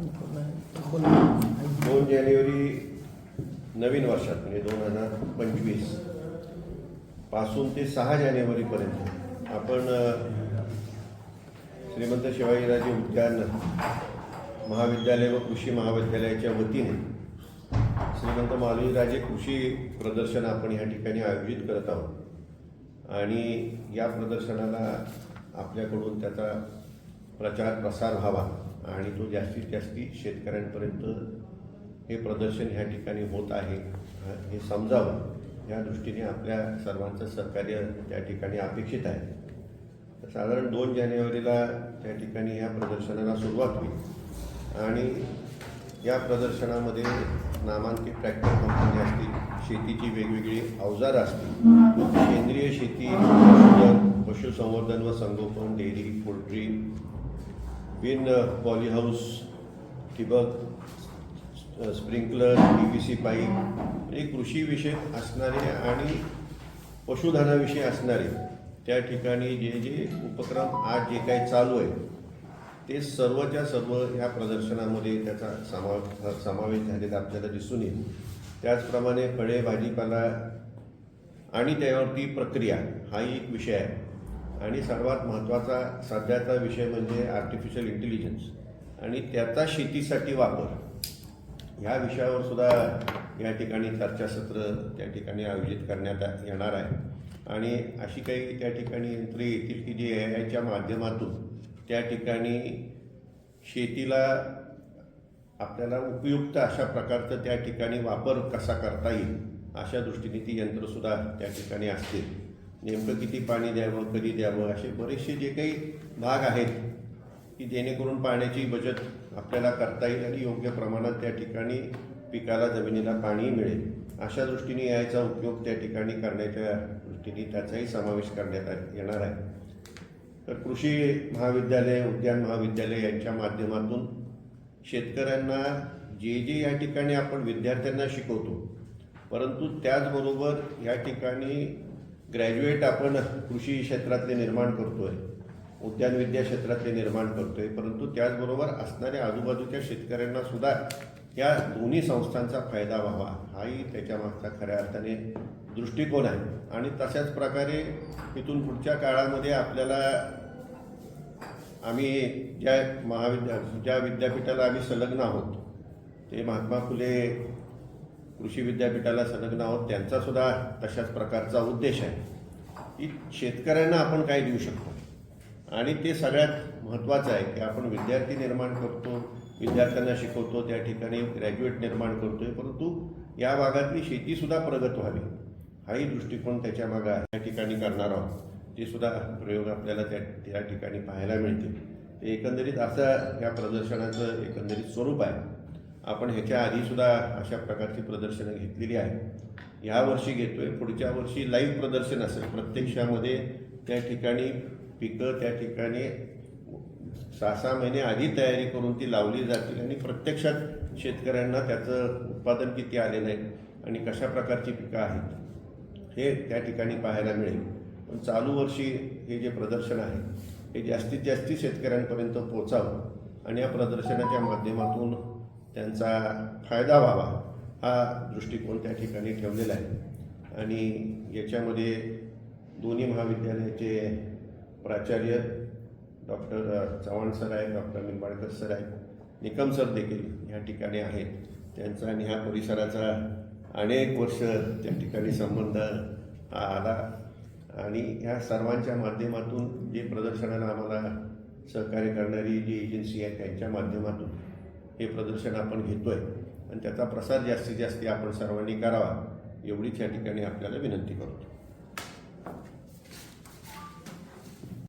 दोन जानेवारी नवीन वर्षात म्हणजे दोन हजार पंचवीसपासून ते सहा जानेवारीपर्यंत आपण श्रीमंत शिवाजीराजे उद्यान महाविद्यालय व कृषी महाविद्यालयाच्या वतीने श्रीमंत मालवीराजे कृषी प्रदर्शन आपण या ठिकाणी आयोजित करत आहोत. आणि या प्रदर्शनाला आपल्याकडून त्याचा प्रचार प्रसार व्हावा. आणि तो जास्तीत जास्ती शेतकऱ्यांपर्यंत हे प्रदर्शन ह्या ठिकाणी होत आहे. हे समजावं. या दृष्टीने आपल्या सर्वांचं सहकार्य त्या ठिकाणी अपेक्षित आहे. साधारण दोन जानेवारीला त्या ठिकाणी या प्रदर्शनाला सुरुवात होईल. आणि या प्रदर्शनामध्ये नामांकित ट्रॅक्टर कंपनी असतील शेतीची वेगवेगळी अवजारं असतील सेंद्रिय शेती पशुसंवर्धन व संगोपन डेअरी पोल्ट्री बिन पॉलीहाऊस ठिबक sprinkler P V C pipe म्हणजे कृषीविषयक असणारे आणि पशुधनाविषयी असणारे त्या ठिकाणी जे जे उपक्रम आज जे काही चालू आहे ते सर्वच्या सर्व ह्या प्रदर्शनामध्ये त्याचा समावेश समावेश झालेला आपल्याला दिसून येईल. त्याचप्रमाणे फळे भाजीपाला आणि त्यावरती प्रक्रिया हा एक विषय आहे. आणि सर्वात महत्त्वाचा सध्याचा विषय म्हणजे आर्टिफिशियल इंटेलिजन्स आणि त्याचा शेतीसाठी वापर. ह्या विषयावर सुद्धा या ठिकाणी चर्चासत्र त्या ठिकाणी आयोजित करण्यात येणार आहे. आणि अशी काही त्या ठिकाणी यंत्रे येतील की जी ए आयच्या माध्यमातून त्या ठिकाणी शेतीला आपल्याला उपयुक्त अशा प्रकारचं त्या ठिकाणी वापर कसा करता येईल अशा दृष्टीने ती यंत्रसुद्धा त्या ठिकाणी असतील. नेमकं किती पाणी द्यावं कधी द्यावं असे बरेचसे जे काही भाग आहेत की जेणेकरून पाण्याची बचत आपल्याला करता येईल आणि योग्य प्रमाणात त्या ठिकाणी पिकाला जमिनीला पाणी मिळेल. अशा दृष्टीने याचा उपयोग त्या ठिकाणी करण्याच्या दृष्टीने त्याचाही समावेश करण्यात आ- येणार आहे. तर कृषी महाविद्यालय उद्यान महाविद्यालय यांच्या माध्यमातून शेतकऱ्यांना जे जे या ठिकाणी आपण विद्यार्थ्यांना शिकवतो परंतु त्याचबरोबर या ठिकाणी ग्रॅज्युएट आपण कृषी क्षेत्रातले निर्माण करतोय उद्यान विद्या क्षेत्रातले निर्माण करतोय परंतु त्याचबरोबर असणाऱ्या आजूबाजूच्या शेतकऱ्यांना सुद्धा या दोन्ही संस्थांचा फायदा व्हावा हाही त्याच्यामागचा खऱ्या अर्थाने दृष्टिकोन आहे. आणि तशाच प्रकारे इथून पुढच्या काळामध्ये आपल्याला आम्ही ज्या महाविद्या ज्या विद्यापीठाला आम्ही संलग्न आहोत ते महात्मा फुले कृषी विद्यापीठाला संलग्न आहोत त्यांचा सुद्धा तशाच प्रकारचा उद्देश आहे. की शेतकऱ्यांना आपण काय देऊ शकतो? आणि ते सगळ्यात महत्त्वाचं आहे की आपण विद्यार्थी निर्माण करतो विद्यार्थ्यांना शिकवतो त्या ठिकाणी ग्रॅज्युएट निर्माण करतो आहे परंतु या भागातली शेतीसुद्धा प्रगत व्हावी. हाही दृष्टिकोन त्याच्या मागं आहे. त्या ठिकाणी करणार आहोत. ते सुद्धा प्रयोग आपल्याला त्या त्या ठिकाणी पाहायला मिळतील. ते एकंदरीत असं या प्रदर्शनाचं एकंदरीत स्वरूप आहे. आपण ह्याच्या आधीसुद्धा अशा प्रकारची प्रदर्शनं घेतलेली आहेत. ह्या वर्षी आहे पुढच्या वर्षी लाईव्ह प्रदर्शन असेल प्रत्यक्षामध्ये त्या ठिकाणी पिकं त्या ठिकाणी सहा सहा महिने आधी तयारी करून ती लावली जातील आणि प्रत्यक्षात शेतकऱ्यांना त्याचं उत्पादन किती आलेलं आहे आणि कशा प्रकारची पिकं आहेत हे त्या ठिकाणी पाहायला मिळेल. पण चालू वर्षी हे जे प्रदर्शन आहे हे जास्तीत जास्ती शेतकऱ्यांपर्यंत पोचावं आणि या प्रदर्शनाच्या माध्यमातून त्यांचा फायदा व्हावा हा दृष्टिकोन त्या ठिकाणी ठेवलेला आहे. आणि याच्यामध्ये दोन्ही महाविद्यालयाचे प्राचार्य डॉक्टर चव्हाण सर आहेत डॉक्टर निंबाळकर सर आहेत निकम सर देखील या ठिकाणी आहेत. त्यांचा आणि ह्या परिसराचा अनेक वर्ष त्या ठिकाणी संबंध हा आला. आणि ह्या सर्वांच्या माध्यमातून जे प्रदर्शनाला आम्हाला सहकार्य करणारी जी एजन्सी आहे त्यांच्या माध्यमातून हे प्रदर्शन आपण घेतोय. आणि त्याचा प्रसार जास्तीत जास्त आपण सर्वांनी करावा एवढीच या ठिकाणी आपल्याला विनंती करतो.